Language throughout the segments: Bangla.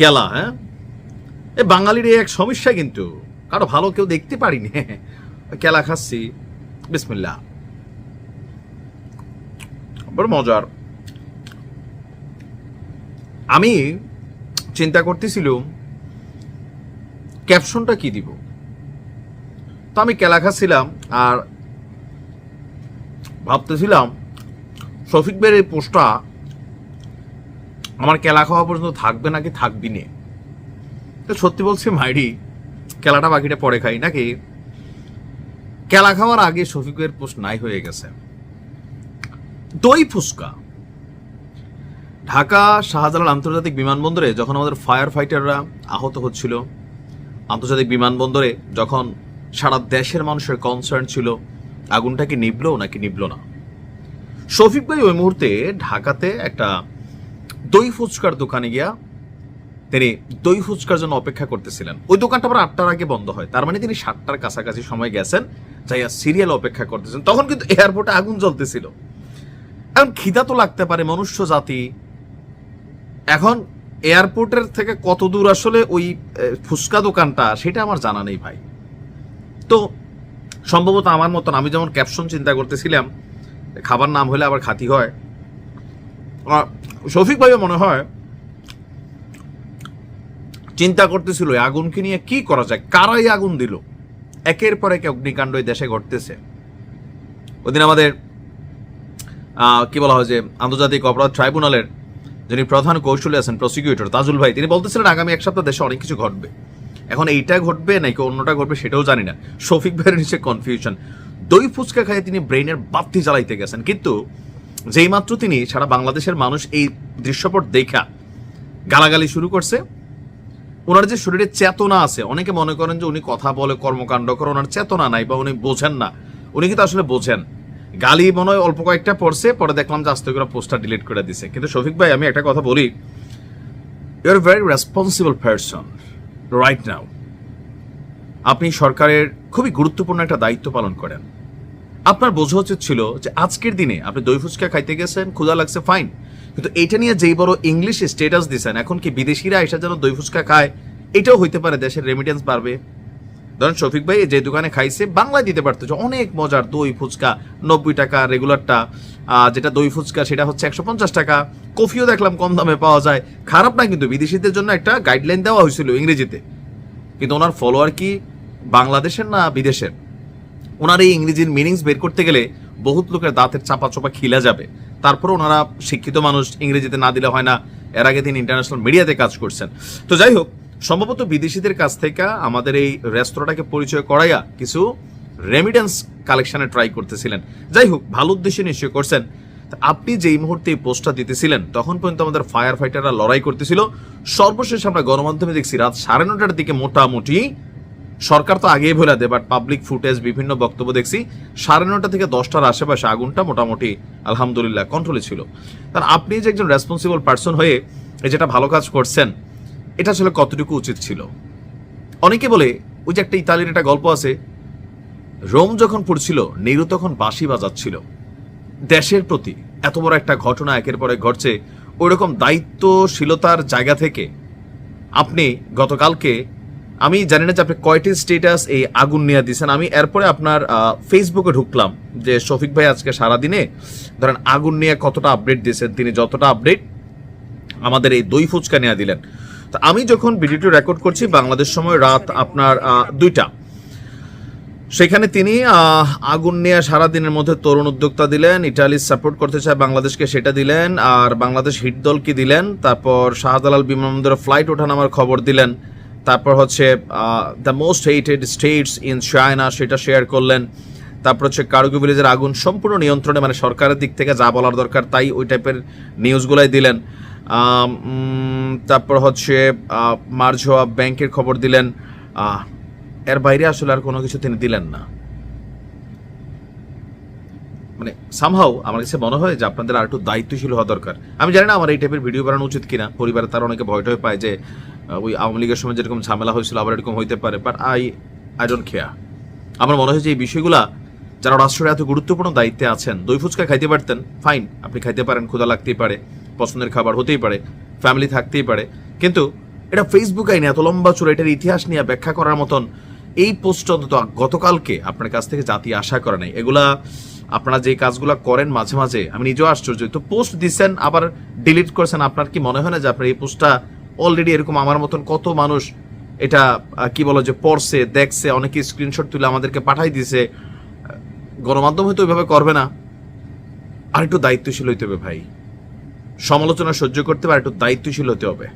কেলা হ্যাঁ? এ বাঙালির এই এক সমস্যা কিন্তু, কারও ভালো কেউ দেখতে পারিনি কেলা খাচ্ছি। বিসমিল্লা বড় মজার। আমি চিন্তা করতেছিলাম, ক্যাপশনটা কি দিব? তো আমি কেলা খাচ্ছিলাম আর ভাবতেছিলাম, শফিক বের এই পোস্টটা আমার কেলা খাওয়া পর্যন্ত থাকবে নাকি থাকবি নে? তো সত্যি বলছি মাইরি, কেলাটা বাকিটা পরে খাই, নাকি? কেলা খাওয়ার আগে শফিকের পোস্ট নাই হয়ে গেছে। দই ফুসকা ঢাকা শাহজালাল আন্তর্জাতিক বিমানবন্দরে যখন আমাদের ফায়ার ফাইটাররা আহত হচ্ছিল, আন্তর্জাতিক বিমানবন্দরে যখন সারা দেশের মানুষের কনসার্ন ছিল, আগুনটা কি নিবলো নাকি নিবলো না? শফিক ভাই ওই মুহূর্তে ঢাকাতে একটা দই ফুচকার দোকানে গিয়া তিনি দই ফুচকার জন্য অপেক্ষা করতেছিলেন। ওই দোকানটা আবার আটটার আগে বন্ধ হয়। তার মানে তিনি সাতটার কাছাকাছি সময় গেছেন, যাইয়া সিরিয়াল অপেক্ষা করতেছেন। তখন কিন্তু এয়ারপোর্টে আগুন জ্বলতেছিল। এখন খিদা তো লাগতে পারে মনুষ্য জাতি। এখন এয়ারপোর্টের থেকে কত দূর আসলে ওই ফুচকা দোকানটা, সেটা আমার জানা নেই ভাই। তো সম্ভবত আমার মতন আমি যেমন ক্যাপশন চিন্তা করতেছিলাম খাবার নাম হলে আবার খাতি হয়। আর শফিক ভাইও মনে হয় চিন্তা করতেছিল আগুনকে নিয়ে কি করা যায়? কারাই আগুন দিল? একের পর এক অগ্নিকাণ্ড দেশে ঘটতেছে। ওদিন আমাদের কি বলা হয় যে, আন্তর্জাতিক অপরাধ ট্রাইব্যুনালের যিনি প্রধান কৌশলী আছেন প্রসিকিউটর তাজুল ভাই, তিনি বলতেছিলেন, আগামী এক সপ্তাহ দেশে অনেক কিছু ঘটবে। এখন এইটা ঘটবে নাকি অন্যটা ঘটবে সেটাও জানি না। শফিক ভাইয়ের নিচে কনফিউশন দই ফুচকা খাইয়ে তিনি ব্রেইনের বাত্তি জ্বালাইতে গেছেন। কিন্তু যেই মাত্র তিনি সারা বাংলাদেশের মানুষ এই দৃশ্যপট দেখা গালাগালি শুরু করছে, ওনার যে শরীরে চেতনা আছে, অনেকে মনে করেন যে উনি কথা বলে কর্মকাণ্ড করে, ওনার চেতনা নাই বা উনি বোঝেন না। উনি কিন্তু আসলে বোঝেন। গালি মনে হয় অল্প কয়েকটা পড়ছে, পরে দেখলাম যে আস্তে করে পোস্টার ডিলিট করে দিছে। কিন্তু শফিক ভাই, আমি একটা কথা বলি you are very responsible person right now আপনি সরকারের খুবই গুরুত্বপূর্ণ একটা দায়িত্ব পালন করেন। আপনার বোঝা উচিত ছিল যে আজকের দিনে আপনি দই ফুচকা খাইতে গেছেন, ক্ষুধা লাগছে ফাইন কিন্তু এটা নিয়ে যেই বড় ইংলিশ স্টেটাস দিছেন, এখন কি বিদেশিরা এসে যেন দই ফুচকা খায়, এটাও হইতে পারে দেশের রেমিটেন্স বাড়বে। ধরেন শফিক ভাই যে দোকানে খাইছে, বাংলায় দিতে পারতো যে অনেক মজার দই ফুচকা, নব্বই টাকা রেগুলারটা যেটা দই ফুচকা, সেটা হচ্ছে একশো পঞ্চাশ টাকা। কফিও দেখলাম কম দামে পাওয়া যায়। খারাপ না কিন্তু, বিদেশিদের জন্য একটা গাইডলাইন দেওয়া হয়েছিল ইংরেজিতে। কিন্তু ওনার ফলোয়ার কি? বাংলাদেশের না বিদেশের? ওনার এই ইংরেজির মিনিংস বের করতে গেলে বহুত লোকের দাঁতের চাপা চোপা খিলা যাবে। তারপর ওনারা শিক্ষিত মানুষ, ইংরেজিতে না দিলে হয় না। এর আগে তিনি ইন্টারন্যাশনাল মিডিয়াতে কাজ করছেন। তো যাই হোক, সম্ভবত বিদেশিদের কাছ থেকে আমাদের এই রেস্তোরাঁটাকে পরিচয় করাইয়া কিছু রেমিডেন্স কালেকশনে ট্রাই করতেছিলেন। যাই হোক, ভালো উদ্দেশ্যে নিশ্চয় করছেন। আপনি যেই মুহূর্তে এই পোস্টটা দিতেছিলেন, তখন পর্যন্ত আমাদের ফায়ার ফাইটাররা লড়াই করতেছিল। সর্বশেষ আমরা গণমাধ্যমে দেখছি রাত সাড়ে নটার দিকে মোটামুটি সরকার তো আগেই ভোলা দেয় বাট পাবলিক ফুটেজ বিভিন্ন বক্তব্য দেখছি। সাড়ে নটা থেকে দশটার আশেপাশে আগুনটা মোটামুটি, আলহামদুলিল্লাহ কন্ট্রোলে ছিল। তার আপনি যে একজন রেসপন্সিবল পার্সন হয়ে যেটা ভালো কাজ করছেন, এটা আসলে কতটুকু উচিত ছিল? অনেকে বলে, ওই যে একটা ইতালির একটা গল্প আছে, রোম যখন পড়ছিল নেরু তখন বাঁশি বাজাচ্ছিল। দেশের প্রতি এত বড় একটা ঘটনা একের পরে ঘটছে, ওইরকম দায়িত্বশীলতার জায়গা থেকে আপনি গতকালকে আমি জানি না যে আপনি কয়টি স্টেটাস এই আগুন নিয়ে দিয়েছেন। আমি এরপরে আপনার ফেসবুকে ঢুকলাম যে শফিক ভাই আজকে সারাদিনে ধরেন আগুন নিয়ে কতটা আপডেট দিয়েছেন, তিনি যতটা আপডেট আমাদের এই দই ফুচকা নিয়ে দিলেন। তো আমি যখন ভিডিওটি রেকর্ড করছি, বাংলাদেশ সময় রাত আপনার দুইটা। সেখানে তিনি আগুন নিয়ে সারা দিনের মধ্যে তরুণ উদ্যোক্তা দিলেন, ইটালি সাপোর্ট করতে চায়, বাংলাদেশকে সেটা দিলেন, আর বাংলাদেশ হিট দলকে দিলেন, তারপর শাহজালাল বিমানবন্দরে ফ্লাইট ওঠানামার খবর দিলেন। তারপর হচ্ছে the most hated states in China সেটা শেয়ার করলেন। তারপর হচ্ছে কারুগি ভিলেজের আগুন সম্পূর্ণ নিয়ন্ত্রণে মানে সরকারের দিক থেকে যা বলার দরকার তাই ওই টাইপের নিউজগুলাই দিলেন। তারপর হচ্ছে আহ, মার্ঝোয়া ব্যাংকের খবর দিলেন। এর বাইরে আসলে আর কোনো কিছু তিনি দিলেন না। মানে সামহাও আমার কাছে মনে হয় যে আপনাদের আর একটু দায়িত্বশীল হওয়া দরকার। আমি জানি না আমার এই টাইপের ভিডিও বানানো উচিত কিনা পরিবারে তার অনেকে ভয় টয় পায় যে ওই আওয়ামী লীগের সময় যেরকম ঝামেলা হয়েছিল, আবার এরকম হইতে পারে but I I don't care আমার মনে হয় যে এই বিষয়গুলা যারা রাষ্ট্রের এত গুরুত্বপূর্ণ দায়িত্বে আছেন, দই ফুচকা খাইতে পারতেন ফাইন আপনি খাইতে পারেন, ক্ষুধা লাগতেই পারে, পছন্দের খাবার হতেই পারে ফ্যামিলি থাকতেই পারে, কিন্তু এটা ফেসবুক আইনে এত লম্বা চূড়া, এটার ইতিহাস নিয়ে ব্যাখ্যা করার মতন এই পোস্ট অন্তত গতকালকে আপনার কাছ থেকে জাতি আশা করে নাই। এগুলা আপনারা যে কাজগুলো করেন মাঝে মাঝে, আমি নিজেও আশ্চর্য তো পোস্ট দিচ্ছেন আবার ডিলিট করছেন, আপনার কি মনে হয় না যে আপনার এই পোস্টটা অলরেডি এরকম আমার মতন কত মানুষ এটা কি বলো যে পড়ছে, দেখছে, অনেকে স্ক্রিনশট তুলে আমাদেরকে পাঠাই দিছে। গণমাধ্যম হয়তো ওইভাবে করবে না। আর একটু দায়িত্বশীল হইতে হবে ভাই। সমালোচনা সহ্য করতে হবে একটু দায়িত্বশীল হতে হবে।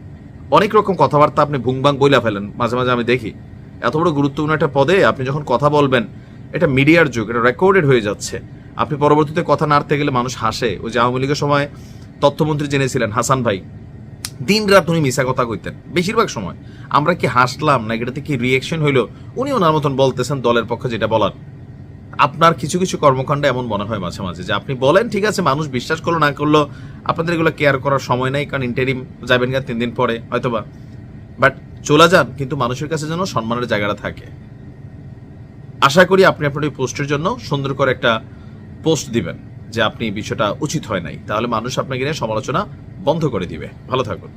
অনেক রকম কথাবার্তা আপনি ভুংবাং বইলা ফেলেন, মাঝে মাঝে আমি দেখি। এত বড় গুরুত্বপূর্ণ একটা পদে আপনি যখন কথা বলবেন, এটা মিডিয়ার যুগ, এটা রেকর্ডেড হয়ে যাচ্ছে। আপনি পরবর্তীতে কথা নাড়তে গেলে মানুষ হাসে। ওই যে আওয়ামী লীগের সময় তথ্যমন্ত্রী জেনেছিলেন হাসান ভাই দিন রাত উনি মিশা কথা কইতেন, বেশিরভাগ সময়। আমরা কি হাসলাম, না এটাতে কি রিয়েকশন হইল? উনি ওনার মতন বলতেছেন দলের পক্ষে যেটা বলার। আপনার কিছু কিছু কর্মকাণ্ড এমন মনে হয় মাঝে মাঝে, যে আপনি বলেন, ঠিক আছে, মানুষ বিশ্বাস করল, না করল, আপনাদের এগুলো কেয়ার করার সময় নাই, কারণ ইন্টারিম যাবেন গা তিন দিন পরে, হয়তোবা। বাট চলে যান, কিন্তু মানুষের কাছে যেন সম্মানের জায়গাটা থাকে। আশা করি আপনি আপনার এই পোস্টের জন্য সুন্দর করে একটা পোস্ট দিবেন, যে আপনি বিষয়টা উচিত হয় নাই। তাহলে মানুষ আপনাকে নিয়ে সমালোচনা বন্ধ করে দিবে। ভালো থাকুন।